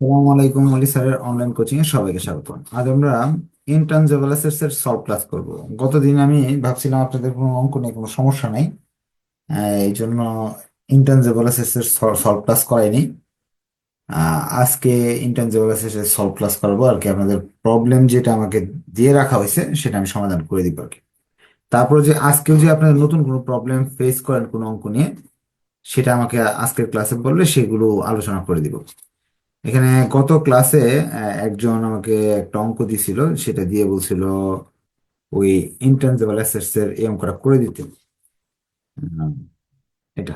আসসালামু আলাইকুম আলী স্যারের অনলাইন কোচিং এ সবাইকে স্বাগত আজ আমরা ইনট্রানজিবল অ্যাসেটস এর সলভ ক্লাস করব। গতদিন আমি ভাবছিলাম আপনাদের কোনো অঙ্ক নেই কোনো সমস্যা নাই। এই জন্য ইনট্রানজিবল অ্যাসেটস এর সলভ ক্লাস করাইনি। আজকে ইনট্রানজিবল অ্যাসেটস এর সলভ ক্লাস করব আর কি, আপনাদের প্রবলেম যেটা আমাকে দিয়ে রাখা হয়েছে সেটা আমি সমাধান করে দিব আর কি। তারপর যে আজকেও যে আপনাদের নতুন কোনো প্রবলেম ফেস করেন কোনো অঙ্ক নিয়ে, সেটা আমাকে আজকের ক্লাসে বললে সেগুলো আলোচনা করে দিব। এখানে গত ক্লাসে একজন আমাকে একটা অঙ্ক দিছিল, সেটা দিয়ে বলছিল ওই ইনট্যানজিবল অ্যাসেটস এর এই অঙ্কটা করে দিতে। এটা,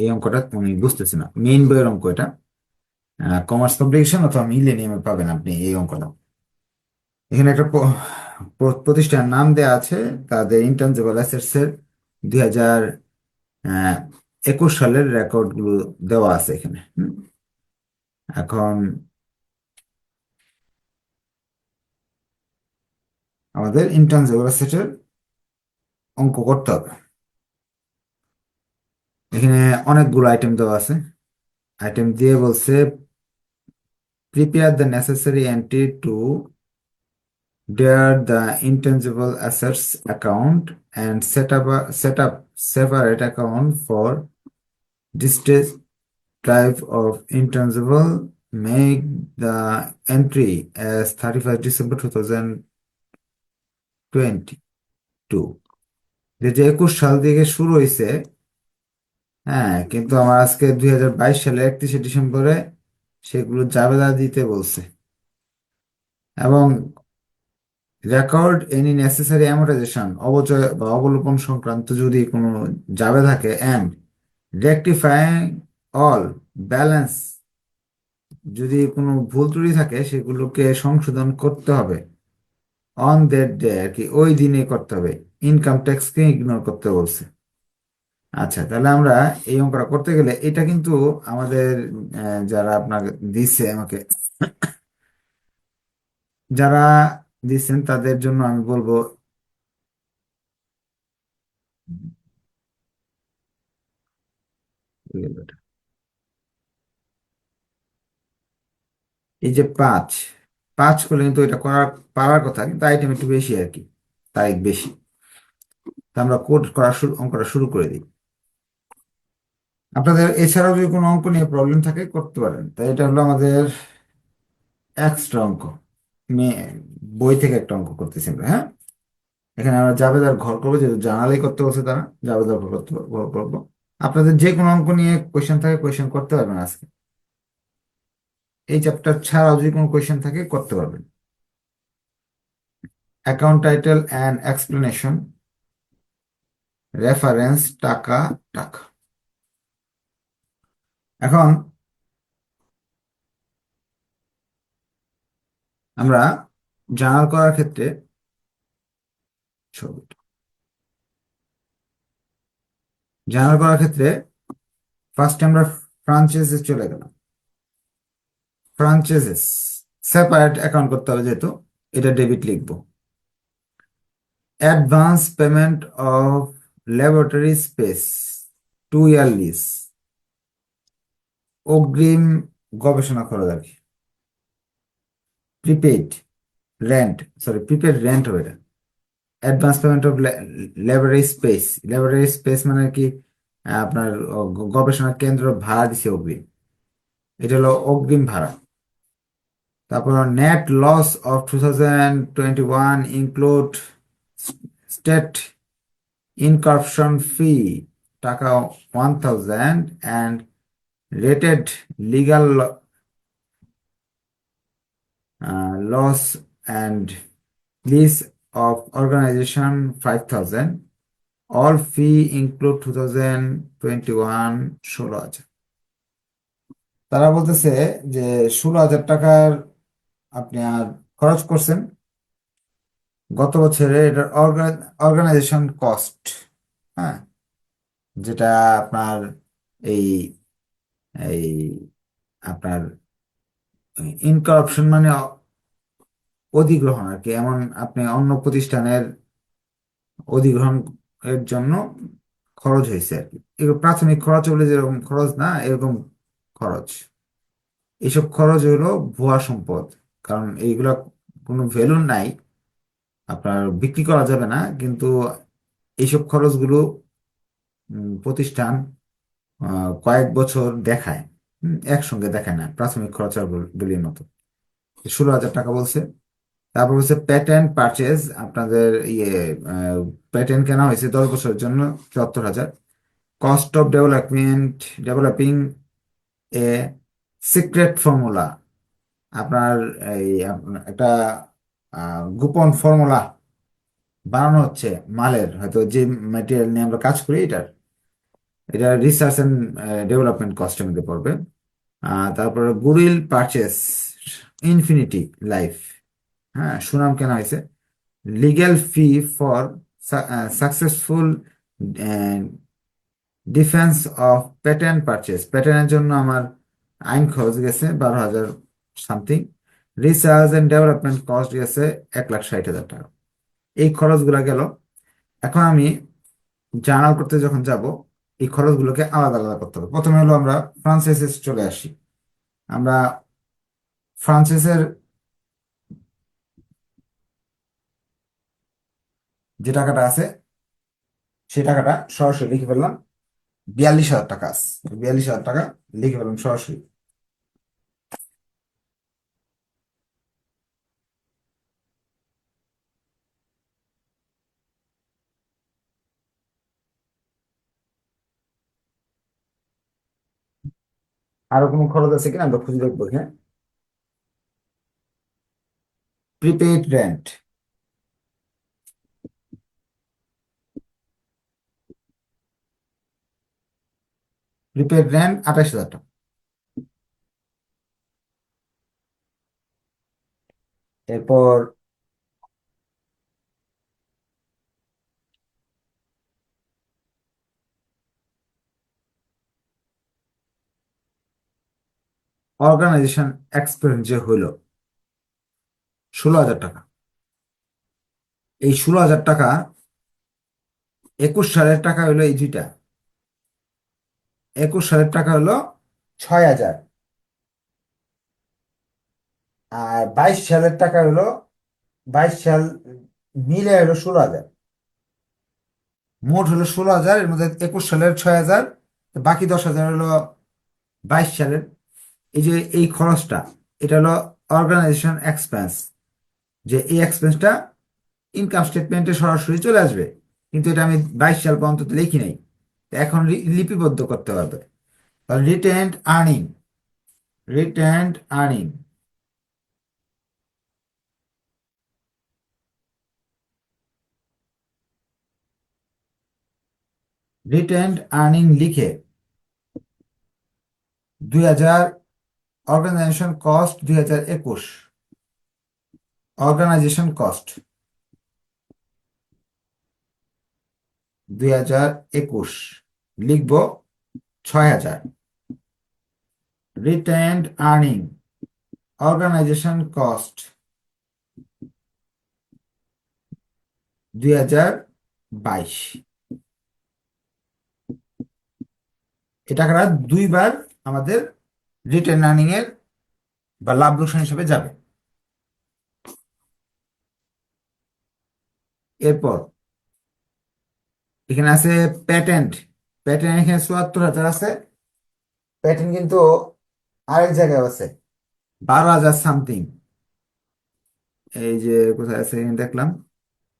এই অঙ্কটা উনি বুঝতেছে না। মেইন বইয়ের অঙ্ক এটা। কমার্স পাবলিকেশন অথবা মিলেনিয়ামে পাবেন আপনি এই অঙ্কটা। এখানে একটা প্রতিষ্ঠানের নাম দেয়া আছে, তাদের ইনট্যানজিবল অ্যাসেটস এর দুই হাজার একুশ সালের রেকর্ডগুলো দেওয়া আছে এখানে। এখন আমাদের ইনট্যানজিবল অ্যাসেটের অঙ্ক করতে হবে। এখানে অনেকগুলো আইটেম দেওয়া আছে। আইটেম দিয়ে বলছে prepare the necessary entry to their the intangible assets account and set up set up separate account for distress type of intangible make the entry as thirty first December two thousand twenty two যে যে একুশ সাল থেকে শুরু হয়েছে হ্যাঁ কিন্তু আমার আজকে দুই হাজার বাইশ সালে একত্রিশে ডিসেম্বরে সেগুলো জাবেদা দিতে বলছে। এবং রেকর্ড এনি নেসেসারি অ্যামোর্টাইজেশন অবচয় বা অবলোপন সংক্রান্ত যদি কোনো যাবে থাকে অ্যান্ড রেকটিফাইং অল ব্যালেন্স যদি কোনো ভুল ত্রুটি থাকে, সেগুলোকে সংশোধন করতে হবে। অন দ্যাট ডে আর কি, ওই দিনে করতে হবে। ইনকাম ট্যাক্সকে ইগনোর করতে বলছে। আচ্ছা তাহলে আমরা এই অঙ্কটা করতে গেলে এটা কিন্তু আমাদের যারা আপনাকে দিচ্ছে আমাকে, যারা দিচ্ছেন তাদের জন্য আমি বলব এই যে পাঁচ পাঁচ করলে কিন্তু এটা করার, পারার কথা, কিন্তু আইটেম একটু বেশি আর কি, তারিখ বেশি। তা আমরা কোড করা শুরু, অঙ্কটা শুরু করে দিই। আপনাদের এছাড়াও যদি কোনো অঙ্ক নিয়ে প্রবলেম থাকে, করতে পারেন। তাই এটা হলো আমাদের এক্সট্রা অঙ্ক। বই থেকে একটা অঙ্ক করতেছি আমরা হ্যাঁ? এখানে আমরা জাবেদার ঘর করব, যেহেতু জানালেই করতে বলছে তারা জাবেদার ঘর করতে ঘর করব আপনাদের যে কোনো অঙ্ক নিয়ে কোয়েশ্চেন থাকে কোয়েশ্চেন করতে পারবেন আজকে। এই চ্যাপ্টার ছাড়াও যদি কোনো কোয়েশ্চেন থাকে, করতে পারবেন। Account title and explanation reference টাকা টাকা। এখন আমরা জার্নাল করার ক্ষেত্রে জার্নাল করার ক্ষেত্রে ফার্স্ট আমরা ফ্রাঞ্চাইজে চলে গেলাম। ফ্রাঞ্চাইজেস সেপারেট অ্যাকাউন্ট করতে হবে যেহেতু, এটা ডেবিট লিখব। Advance payment of laboratory space two year lease অগ্রিম গবেষণা খরচ আর কি। Prepaid rent sorry prepaid rent হবে এটা। Advance payment of laboratory space laboratory space মানে কি, আপনার গবেষণা কেন্দ্র ভাড়া দিছে অগ্রিম। এটা হলো অগ্রিম ভাড়া। তারপর net loss of two thousand twenty one include state incorporation fee টাকা one thousand and rated legal loss and lease of organisation five thousand all fee include two thousand twenty one ষোলো হাজার। তারা বলতেছে যে ষোলো হাজার টাকার আপনি আর খরচ করছেন। গত বছরে এটার অর্গানাইজেশন কস্ট হ্যাঁ যেটা আপনার এই এই আপনার ইনকারপশন মানে অধিগ্রহণ আর কি। এমন আপনি অন্য প্রতিষ্ঠানের অধিগ্রহণ এর জন্য খরচ হয়েছে আর কি। এগুলো প্রাথমিক খরচ বলে যেরকম খরচ না, এরকম খরচ। এইসব খরচ হলো ভুয়া সম্পদ। কারণ এইগুলা কোনো ভ্যালু নাই, আপনার বিক্রি করা যাবে না, কিন্তু এইসব খরচগুলো প্রতিষ্ঠান কয়েক বছর দেখায় একসঙ্গে দেখায় না, প্রাথমিক খরচাগুলির মতো। ষোলো হাজার টাকা বলছে। তারপর হচ্ছে প্যাটেন্ট পারচেজ আপনাদের ইয়ে প্যাটেন্ট কেনা হয়েছে দশ বছরের জন্য, চুয়াত্তর হাজার। Cost of development developing a secret formula আপনার এই একটা গোপন ফর্মুলা বানানো হচ্ছে মালের, হয়তো যে ম্যাটেরিয়াল নিয়ে আমরা কাজ করি এটার। এটা রিসার্চ অ্যান্ড ডেভেলপমেন্ট কস্টের মধ্যে পড়বে। তারপরে গুডউইল পারচেস ইনফিনিটি লাইফ হ্যাঁ সুনাম কেনা হয়েছে। Legal fee for successful defence of patent purchase প্যাটার্নের জন্য আমার আইন খরচ গেছে বারো হাজার something research and development cost গেছে এক লাখ ষাট হাজার টাকা। এই খরচগুলো গেল। এখন আমি জার্নাল করতে যখন যাব, এই খরচগুলোকে আলাদা আলাদা করতে হবে। প্রথমে হলো আমরা ফ্রান্সিসে চলে আসি। আমরা ফ্রান্সিসের যে টাকাটা আছে, সেই টাকাটা সরাসরি লিখে ফেললাম। বিয়াল্লিশ হাজার টাকা আছে। বিয়াল্লিশ হাজার টাকা লিখে ফেললাম সরাসরি। আরও কোনো খরচ আছে কিনা আমরা খুঁজে দেখব হ্যাঁ? প্রিপেইড রেন্ট প্রিপেইড রেন্ট আঠাশ হাজার টাকা। এরপর অর্গানাইজেশন এক্সপেন্স যে হইল, ষোলো হাজার টাকা। এই ষোলো হাজার টাকা একুশ সালের টাকা হলো এই দুইটা। একুশ সালের টাকা হলো ছয় হাজার। আর বাইশ সালের টাকা হলো বাইশ সাল মিলে হলো ষোলো হাজার। মোট হলো ষোলো হাজার, এর মধ্যে একুশ সালের ছয় হাজার, বাকি দশ হাজার হলো বাইশ সালের এই যে এই খরচটা, এটা হলো অর্গানাইজেশন এক্সপেন্স যে এই এক্সপেন্সটা ইনকাম স্টেটমেন্টে সরাসরি চলে আসবে। কিন্তু এটা আমি বাইশ সাল পর্যন্ত লিখি নাই। এখন লিপিবদ্ধ করতে হবে। Retained earning retained earning retained earning লিখে দুই হাজার অর্গানাইজেশন কস্ট দুই হাজার একুশ। অর্গানাইজেশন কস্ট দুই হাজার একুশ। লিখব ছয় হাজার। রিটেন্ড আর্নিং অর্গানাইজেশন কস্ট দুই হাজার বাইশ। টাকাটা দুইবার আমাদের রিটেন আর্নিং এর বা লাভ লোকসান হিসেবে যাবে। এরপর এখানে আছে প্যাটেন্ট প্যাটেন্ট এখানে চুয়াত্তর হাজার আছে। প্যাটেন্ট কিন্তু আরেক জায়গায় আছে। বারো হাজার সামথিং এই যে কোথায় আছে দেখলাম।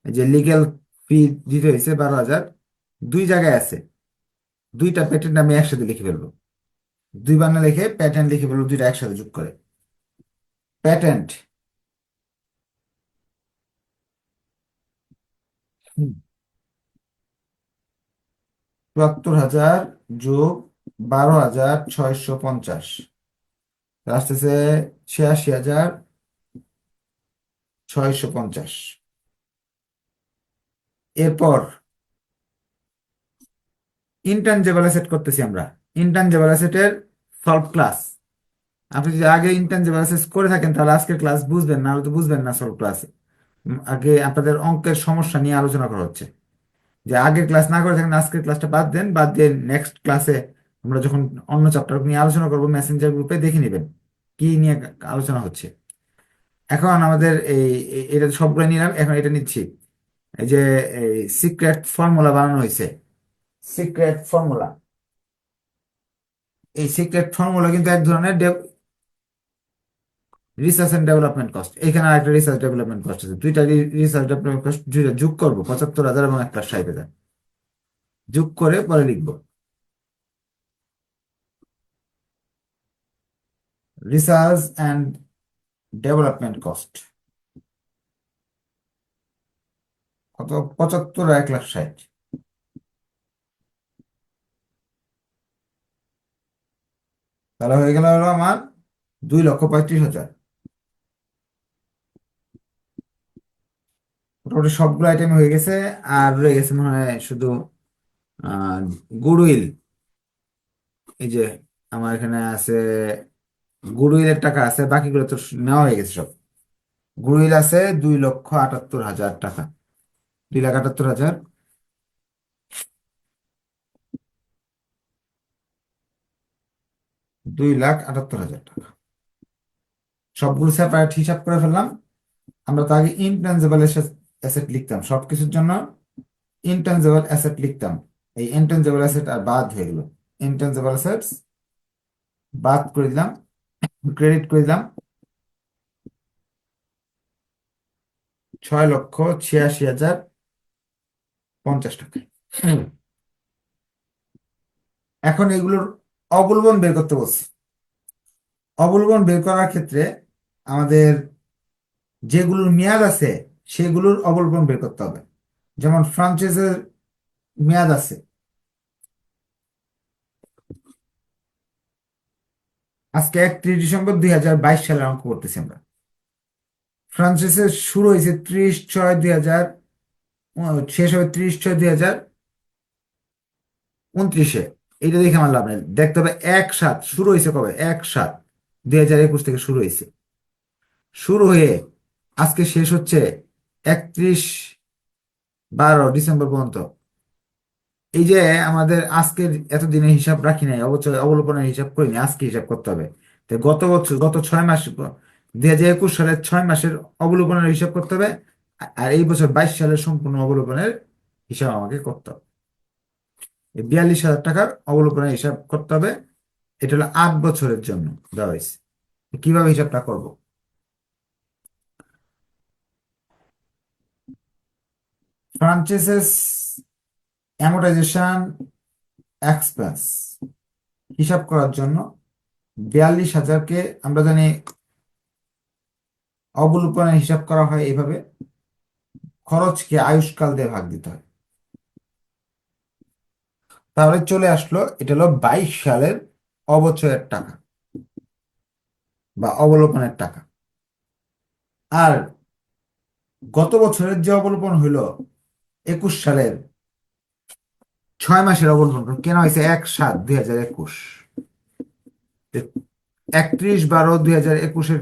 এই যে লিগেল ফি দিতে হয়েছে বারো হাজার। দুই জায়গায় আছে। দুইটা প্যাটেন্ট আমি একসাথে লিখে ফেলব। দুই বাংলা লিখে প্যাটেন্ট লিখে ফেলব দুইটা একসাথে যোগ করে। প্যাটেন্ট চুয়াত্তর হাজার যোগ বারো হাজার ছয়শো পঞ্চাশ। আসতেছে ছিয়াশি হাজার ছয়শো পঞ্চাশ। এরপর ইন্টার্ন ইন্টানজেবল সেট করতেছি আমরা ইন্টানজেবল অ্যাসেটের সলভ ক্লাস আপনি যদি আগে ইন্টানজেবল অ্যাসেট করে থাকেন, তাহলে আজকের ক্লাস বুঝবেন না তো বুঝবেন না সলভ ক্লাসে আগে আপনাদের অঙ্কের সমস্যা নিয়ে আলোচনা করা হচ্ছে। যে আগের ক্লাস না করে থাকেন, আজকের ক্লাসটা বাদ দেন, বাদ দিয়ে নেক্সট ক্লাসে আমরা যখন অন্য চ্যাপ্টার নিয়ে আলোচনা করব মেসেঞ্জার গ্রুপে দেখে নেবেন, কি নিয়ে আলোচনা হচ্ছে। এখন আমাদের এই- এটা সবগুলো নিলাম, এখন এটা নিচ্ছি। এই যে সিক্রেট ফর্মুলা বানানো হয়েছে। সিক্রেট ফর্মুলা এই সিক্রেট ফর্মুলা কিন্তু এক ধরনের রিসার্চ এন্ড ডেভেলপমেন্ট কস্ট এখানে আরেকটা রিসার্চ ডেভেলপমেন্ট কস্ট আছে। দুইটা রিসার্চ ডেভেলপমেন্ট কস্ট দুইটা যোগ করব, পঁচাত্তর হাজার এবং এক একটা ষাট হাজার। যোগ করে পরে লিখব। রিসার্চ অ্যান্ড ডেভেলপমেন্ট কস্ট কত? পঁচাত্তর এক লাখ ষাট। তাহলে হয়ে গেল হলো আমার দুই লক্ষ পঁয়ত্রিশ হাজার। মোটামুটি সবগুলো আইটেম হয়ে গেছে, আর রয়ে গেছে মনে হয় শুধু গুডউইল এই যে আমার এখানে আছে গুডউইলের টাকা আছে, বাকিগুলো তো নেওয়া হয়ে গেছে সব। গুডউইল আছে দুই লক্ষ আটাত্তর হাজার টাকা, দুই লাখ আটাত্তর হাজার। দুই লাখ আটাত্তর হাজার টাকা। সবগুলো সেপারেট হিসাব করে ফেললাম। আমরা তো আগে ইনট্যাঞ্জেবল অ্যাসেট লিখতাম। সবকিছুর জন্য ইনট্যাঞ্জেবল অ্যাসেট লিখতাম। এই ইনট্যাঞ্জেবল অ্যাসেট আর বাদ হয়ে গেল। ইনট্যাঞ্জেবল অ্যাসেটস বাদ করে দিলাম ক্রেডিট করে দিলাম। ছয় লক্ষ ছিয়াশি হাজার পঞ্চাশ টাকা। এখন এগুলোর অবলম্বন বের করতে বলছি। অবলম্বন বের করার ক্ষেত্রে আমাদের যেগুলোর মেয়াদ আছে, সেগুলোর অবলম্বন বের করতে হবে। যেমন ফ্রাঞ্চাইজের মেয়াদ আছে। আজকে একত্রিশ ডিসেম্বর দুই হাজার বাইশ সালে অঙ্ক করতেছি আমরা। ফ্রান্সিসের শুরু হয়েছে ত্রিশ ছয় দুই হাজার শেষ হবে ত্রিশ ছয় দুই হাজার উনত্রিশে। এইটা দেখে আমার লাভ নেই। দেখতে হবে এক সাত, শুরু হয়েছে কবে? এক সাত, দুই হাজার একুশ থেকে শুরু হয়েছে। শুরু হয়ে আজকে শেষ হচ্ছে একত্রিশ বারো ডিসেম্বর পর্যন্ত। এই যে আমাদের আজকের এতদিনের হিসাব রাখি নাই অবচয় অবলোপনের হিসাব করিনি আজকে হিসাব করতে হবে। তো গত বছর, গত ছয় মাস, দুই হাজার একুশ সালের ছয় মাসের অবলোপনের হিসাব করতে হবে, আর এই বছর বাইশ সালের সম্পূর্ণ অবলোপনের হিসাব আমাকে করতে হবে। বিয়াল্লিশ হাজার টাকার অবলোপনের হিসাব করতে হবে। এটা হলো আট বছরের জন্য দেওয়া হয়েছে। কীভাবে হিসাবটা করব? ফ্রাঞ্চাইজেস অ্যামোটাইজেশন এক্সপেন্স হিসাব করার জন্য বিয়াল্লিশ হাজারকে আমরা জানি অবলোপনে হিসাব করা হয় এভাবে খরচকে আয়ুষ্কাল দিয়ে ভাগ দিতে হয়। তাহলে চলে আসলো, এটা হলো বাইশ সালের অবচয়ের টাকা বা অবলোপনের টাকা। আর গত বছরের যে অবলোপন হইল, একুশ সালের ছয় মাসের অবলম্বন কেনা হয়েছে এক সাত দুই হাজার একুশ। একত্রিশ বারো দুই হাজার একুশের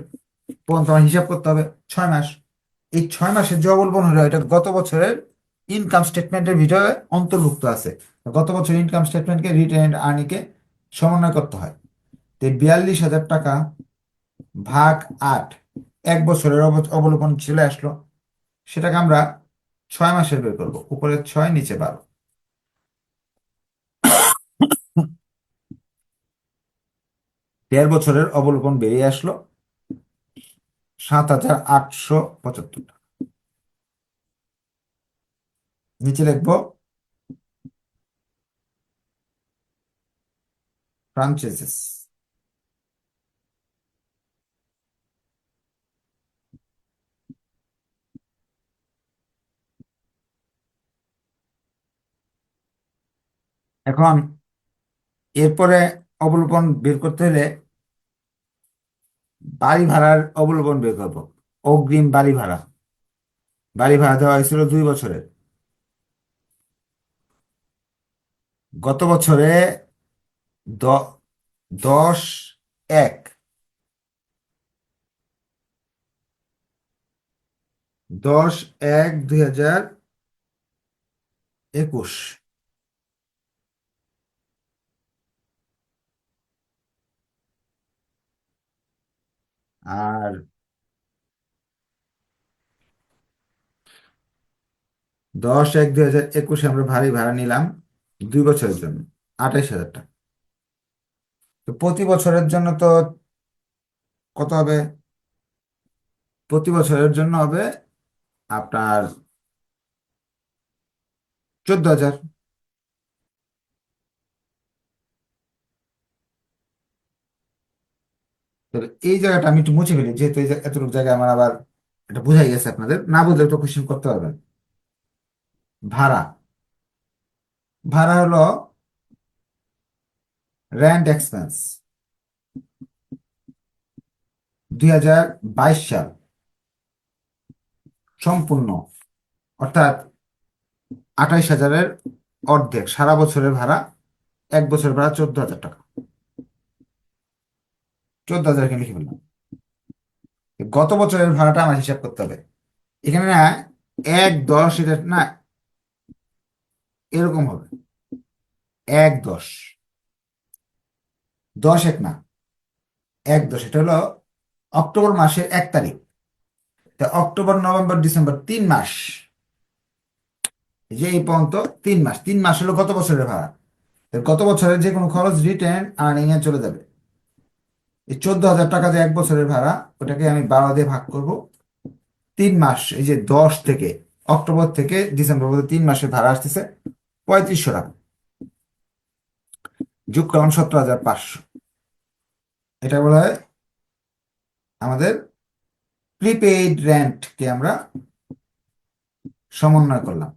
পর্যন্ত হিসাব করতে হবে, ছয় মাস। এই ছয় মাসের যে অবলম্বন হলো, এটা গত বছরের ইনকাম স্টেটমেন্টের ভিতরে অন্তর্ভুক্ত আছে। গত বছর ইনকাম স্টেটমেন্টকে রিটেন আর্নিকে সমন্বয় করতে হয়। তো বিয়াল্লিশ হাজার টাকা ভাগ আট এক বছরের অবলোপন চলে আসলো। সেটাকে আমরা ছয় মাসের বের করব উপরে ছয়, নিচে বারো। দেড় বছরের অবলোপন বেরিয়ে আসলো সাত হাজার আটশো পঁচাত্তর টাকা নিচে লিখব ফ্রাঞ্চাইজেস এখন এরপরে অবলোপন বের করতে হলে বাড়ি ভাড়ার অবলোপন বের করব। অগ্রিম বাড়ি ভাড়া। বাড়ি ভাড়া দেওয়া হয়েছিল দুই বছরের। গত বছরে দশ, এক। দশ, এক দুই হাজার একুশ। আর দশ, এক দুই হাজার একুশে আমরা ভারী ভাড়া নিলাম। দুই বছরের জন্য, আঠাইশ হাজার টাকা। তো প্রতি বছরের জন্য তো কত হবে? প্রতি বছরের জন্য হবে আপনার চোদ্দ হাজার। এই জায়গাটা আমি একটু মুছে ফেলি, যেহেতু এতটুকু জায়গায় আমার আবার এটা বুঝাই গেছে আপনাদের। না বুঝলে তো কোশ্চেন করতে পারবেন ভাড়া। ভাড়া হলো র্যান্ট এক্সপেন্স দুই হাজার বাইশ সাল। সম্পূর্ণ, অর্থাৎ আঠাইশ হাজারের অর্ধেক, সারা বছরের ভাড়া, এক বছরের ভাড়া চোদ্দ হাজার টাকা। চোদ্দ হাজার এখানে লিখে ফেললাম। গত বছরের ভাড়াটা আমার হিসাব করতে হবে। এখানে না, এক দশ, এটা না এরকম হবে। এক দশ। দশ এক না। এক দশ, এটা হলো অক্টোবর মাসের এক তারিখ। তা অক্টোবর, নভেম্বর, ডিসেম্বর, তিন মাস। যে এই পর্যন্ত তিন মাস। তিন মাস হলো গত বছরের ভাড়া? গত বছরের যে কোনো খরচ রিটার্ন আর্নিং এ চলে যাবে। এই চোদ্দ হাজার টাকা যে এক বছরের ভাড়া, ওটাকে আমি বারো দিয়ে ভাগ করব। তিন মাস, এই যে দশ থেকে অক্টোবর থেকে ডিসেম্বর পর্যন্ত তিন মাসের ভাড়া আসতেছে। পঁয়ত্রিশশো টাকা। যোগ করলাম সতেরো হাজার পাঁচশো। এটা বলা হয় আমাদের প্রিপেইড রেন্টকে আমরা সমন্বয় করলাম।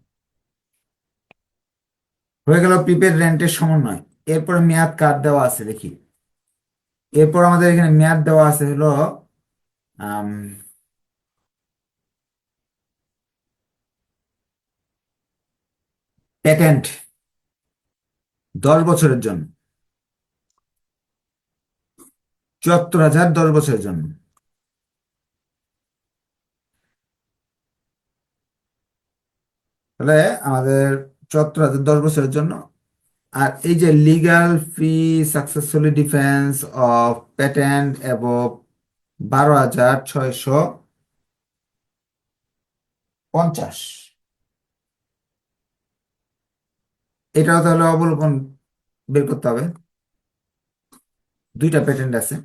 হয়ে গেল প্রিপেড রেন্টের সমন্বয়। এরপরে মেয়াদ কার্ড দেওয়া আছে, দেখি। এরপর আমাদের এখানে মেয়াদ দেওয়া আছে হলো প্যাটেন্ট দশ বছরের জন্য। চুয়াত্তর হাজার দশ বছরের জন্য। তাহলে আমাদের চুয়াত্তর হাজার দশ বছরের জন্য। আর এই যে legal fee successfully defence of patent এবং বারো হাজার ছয়শো পঞ্চাশ। এটাও তাহলে অবলোকন বের করতে হবে। দুইটা প্যাটেন্ট আছে।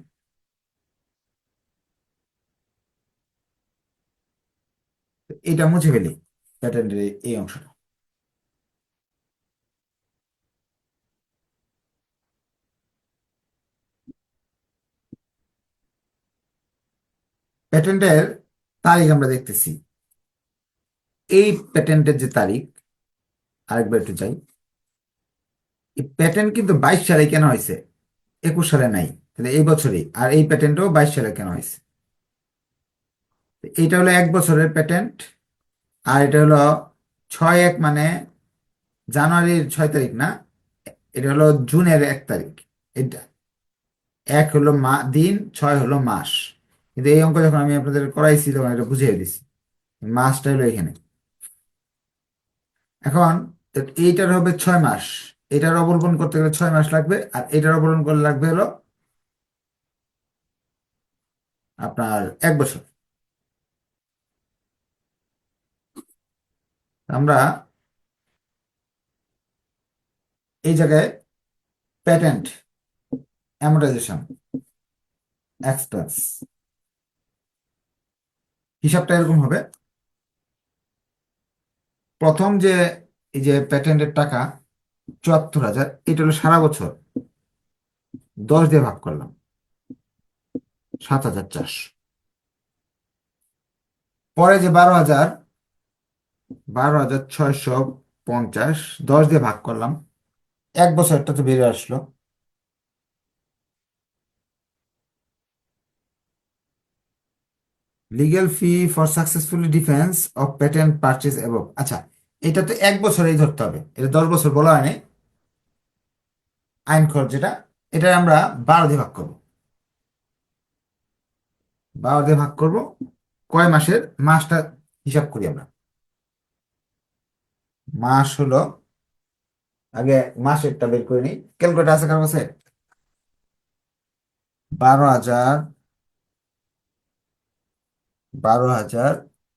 এটা মুছে ফেলি প্যাটেন্টের এই অংশটা। প্যাটেন্টের তারিখ আমরা দেখতেছি। এই প্যাটেন্টের যে তারিখ, আরেকবার একটু যাই। প্যাটেন্ট কিন্তু বাইশ সালে কেন হয়েছে? একুশ সালে নাই, তাহলে এই বছরই। আর এই প্যাটেন্টও বাইশ সালে কেন হয়েছে? এটা হলো এক বছরের প্যাটেন্ট আর এটা হলো ছয় এক মানে জানুয়ারির ছয় তারিখ না? এটা হলো জুনের এক তারিখ। এটা এক হলো মা, দিন, ছয় হলো মাস। কিন্তু এই অঙ্ক যখন আমি আপনাদের করাইছি, তখন এটা বুঝিয়ে দিছি। মাসটা হলো এখানে। এখন এইটার হবে ছয় মাস। এটার অবলম্বন করতে গেলে ছয় মাস লাগবে, আর এটার অবলম্বন করলে লাগবে হলো আপনার এক বছর। আমরা এই জায়গায় প্যাটেন্ট অ্যামোটাইজেশন এক্সপেন্স হিসাবটা এরকম হবে। প্রথম যে, এই যে প্যাটেন্টের টাকা চুয়াত্তর হাজার, এটা হলো সারা বছর। দশ দিয়ে ভাগ করলাম। সাত হাজার চারশো। পরে যে বারো হাজার বারো হাজার ছয়শো পঞ্চাশ, দশ দিয়ে ভাগ করলাম। এক বছরটা তো বেড়ে আসলো। Legal fee for successfully defence of patent purchase এবং আচ্ছা এটা তো এক বছরেই ধরতে হবে। এটা দশ বছর বলা হয়নি। আইন খরচ যেটা এটা আমরা বারো দিয়ে ভাগ করব। বারো দিয়ে ভাগ করব। কয় মাসের? মাসটা হিসাব করি আমরা। মাস হলো, আগে মাসেরটা বের করে নিই। ক্যালকুলেটার আছে কারও কাছে? বারো হাজার বারো হাজার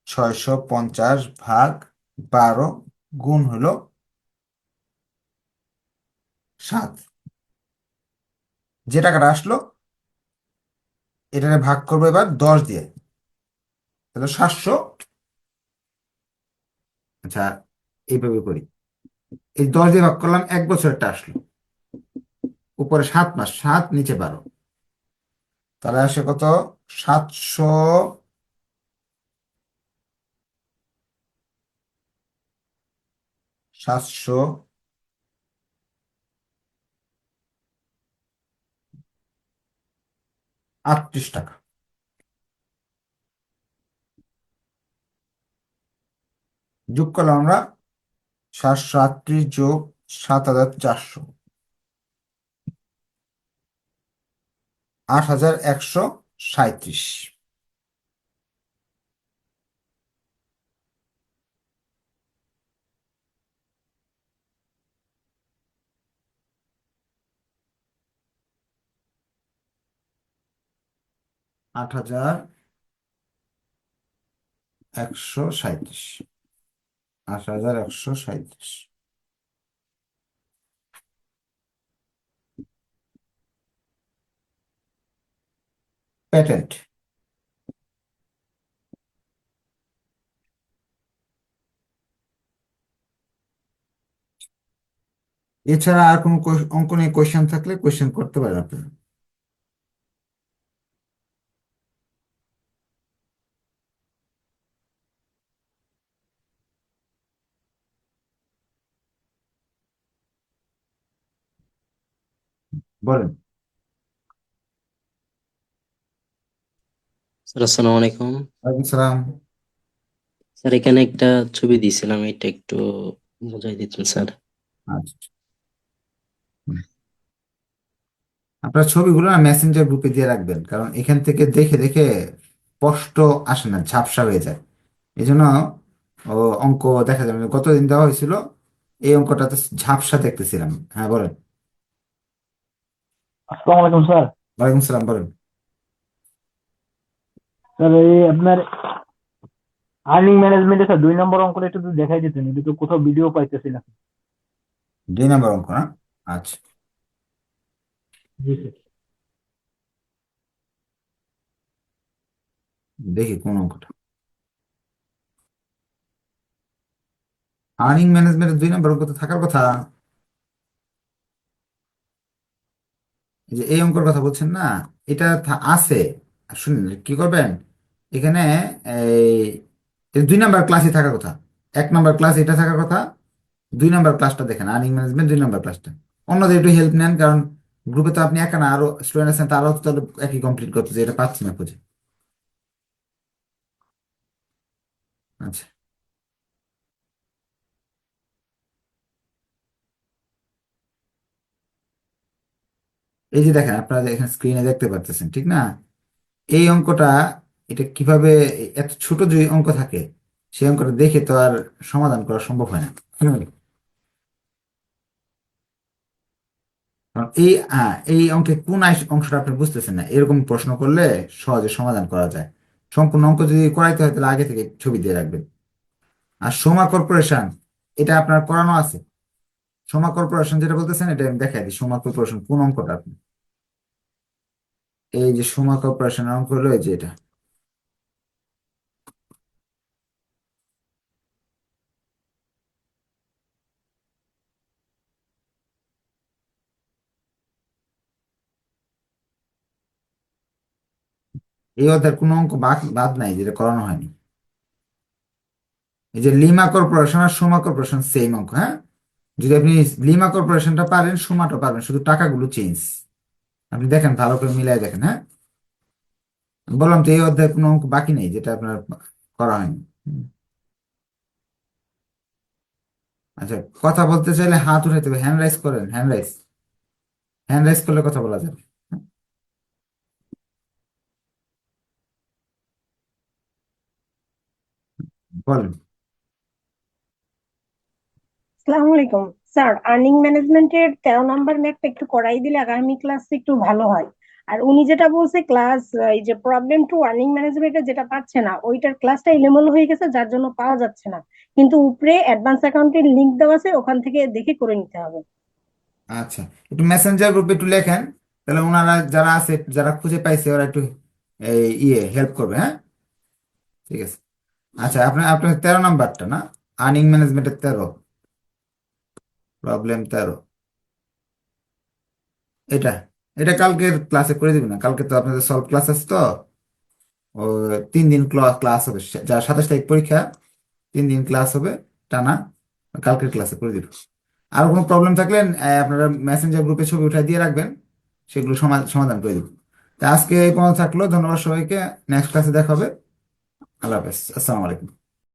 ছয়শো পঞ্চাশ ভাগ বারো গুণ হলো সাত। যে টাকাটা আসলো, এটাকে ভাগ করব এবার দশ দিয়ে। তাহলে সাতশো। আচ্ছা এইভাবে করি। এই দশ দিয়ে ভাগ করলাম, এক বছরটা আসলো। উপরে সাত মাস, সাত, নিচে বারো। তাহলে আসে কত? সাতশো সাতশো আটত্রিশ টাকা। যোগ করলাম আমরা সাতশো আটত্রিশ যোগ সাত হাজার চারশো। আট হাজার একশো সাঁত্রিশ আট হাজার একশো সাঁত্রিশ আট হাজার একশো সাঁত্রিশ প্যাটেন্ট এছাড়া আর কোনো অঙ্ক নিয়ে কোয়েশ্চেন থাকলে কোয়েশ্চেন করতে পারেন আপনারা। বলেন। স্যার আসসালামু আলাইকুম। ওয়ালাইকুম সালাম। স্যার এখানে একটা ছবি দিয়েছিলাম এটা একটু বুঝাই দিতেন স্যার। আচ্ছা। আপনার ছবিগুলো না মেসেঞ্জার গ্রুপে দিয়ে রাখবেন কারণ এখান থেকে দেখে দেখে স্পষ্ট আসে না ঝাপসা হয়ে যায়। এই জন্য অঙ্ক দেখা যাবে না। গতদিন দেওয়া হয়েছিল এই অঙ্কটাতে ঝাপসা দেখতেছিলাম। হ্যাঁ বলেন। আসসালামু আলাইকুম স্যার। ওয়ালাইকুম সালাম বলেন। স্যার এই আপনার আর্নিং ম্যানেজমেন্টে স্যার দুই নম্বর অঙ্কটা একটু দেখাই দিতেন এটা তো কোথাও ভিডিও পাইতেছি না। দুই নম্বর অঙ্ক না? আচ্ছা। জি স্যার। দেখি কোন অঙ্কটা। আর্নিং ম্যানেজমেন্টের দুই নম্বর অঙ্ক তো থাকার কথা এই যে এই অঙ্কর কথা বলছেন না, এটা আছে। শুনুন, কি করবেন? এখানে এই দুই নাম্বার ক্লাসে থাকার কথা। এক নাম্বার ক্লাস এটা থাকার কথা। দুই নাম্বার ক্লাসটা দেখেন আর্নিং ম্যানেজমেন্ট দুই নাম্বার ক্লাসটা অন্যদের একটু হেল্প নেন, কারণ গ্রুপে তো আপনি একা না, আরও স্টুডেন্ট আছেন, তারাও তো তাহলে একই কমপ্লিট করতেছে, এটা পাচ্ছি না খুঁজে। আচ্ছা। এই যে দেখেন, আপনারা এখানে স্ক্রিনে দেখতে পাচ্ছেন ঠিক না? এই অঙ্কটা, এটা কীভাবে, এত ছোট যে অঙ্ক থাকে, সেই অঙ্কটা দেখে তো আর সমাধান করা সম্ভব হয় না। এই এই অঙ্কে কোন অংশটা আপনি বুঝতেছেন না, এরকম প্রশ্ন করলে সহজে সমাধান করা যায়। সম্পূর্ণ অঙ্ক যদি করাইতে হয়, তাহলে আগে থেকে ছবি দিয়ে রাখবেন। আর সোমা কর্পোরেশন, এটা আপনার করানো আছে? সোমা কর্পোরেশন যেটা বলতেছেন, এটা আমি দেখাই দিই, সোমা কর্পোরেশন কোন অঙ্কটা আপনি? এই যে সোমা কর্পোরেশনের অঙ্ক হলো এই যে এটা। এই অধ্যায়ের কোনো অঙ্ক বাদ নাই, যেটা করানো হয়নি। এই যে লিমা কর্পোরেশন আর সোমা কর্পোরেশন সেম অঙ্ক হ্যাঁ? যদি আপনি লিমা কর্পোরেশনটা পারেন, সোমাটা পারবেন, শুধু টাকাগুলো চেঞ্জ আপনি দেখেন ভালো করে মিলাই দেখেন হ্যাঁ? বললাম তো এই অধ্যায়ের কোনো অঙ্ক বাকি নেই, যেটা আপনার করা হয়নি। আচ্ছা কথা বলতে চাইলে হাত উঠাইতে হবে হ্যান্ড রাইজ করেন হ্যান্ড রাইজ হ্যান্ড রাইজ করলে কথা বলা যাবে? বলেন। আসসালামু আলাইকুম। স্যার আর্নিং ম্যানেজমেন্টের তেরো নাম্বার ম্যাথটা একটু করাই দিলে আগামী ক্লাসে একটু ভালো হয়। আর উনি যেটা বলছে ক্লাস এই যে প্রবলেম টু আর্নিং ম্যানেজমেন্টে যেটা পাচ্ছে না, ওইটার ক্লাসটা এলোমেলো হয়ে গেছে, যার জন্য পাওয়া যাচ্ছে না। কিন্তু উপরে অ্যাডভান্স অ্যাকাউন্টের লিংক দেওয়া আছে, ওখান থেকে দেখে করে নিতে হবে। আচ্ছা একটু মেসেঞ্জার গ্রুপে একটু লেখেন, তাহলে ওনারা যারা আছে, যারা খুঁজে পাইছে, ওরা একটু ইয়ে হেল্প করবে হ্যাঁ? ঠিক আছে। আচ্ছা আপনার আপনার তেরো নাম্বারটা না? আর্নিং ম্যানেজমেন্টের তেরো। প্রবলেম তেরো। এটা এটা কালকের ক্লাসে করে দিবেন না? কালকে তো আপনাদের সলভ ক্লাস আছে তো? তিন দিন ক্লাস হবে। যা, সাতাশ তারিখ পরীক্ষা, তিন দিন ক্লাস হবে, টানা কালকের ক্লাসে করে দিব। আর কোনো প্রবলেম থাকলে আপনারা মেসেঞ্জার গ্রুপে ছবি উঠায় দিয়ে রাখবেন, সেগুলো সমা- সমাধান করে দিব। তা আজকে এই পর্যন্ত থাকল। ধন্যবাদ সবাইকে। নেক্সট ক্লাসে দেখা হবে। আল্লাহ হাফেজ। আসসালামু আলাইকুম।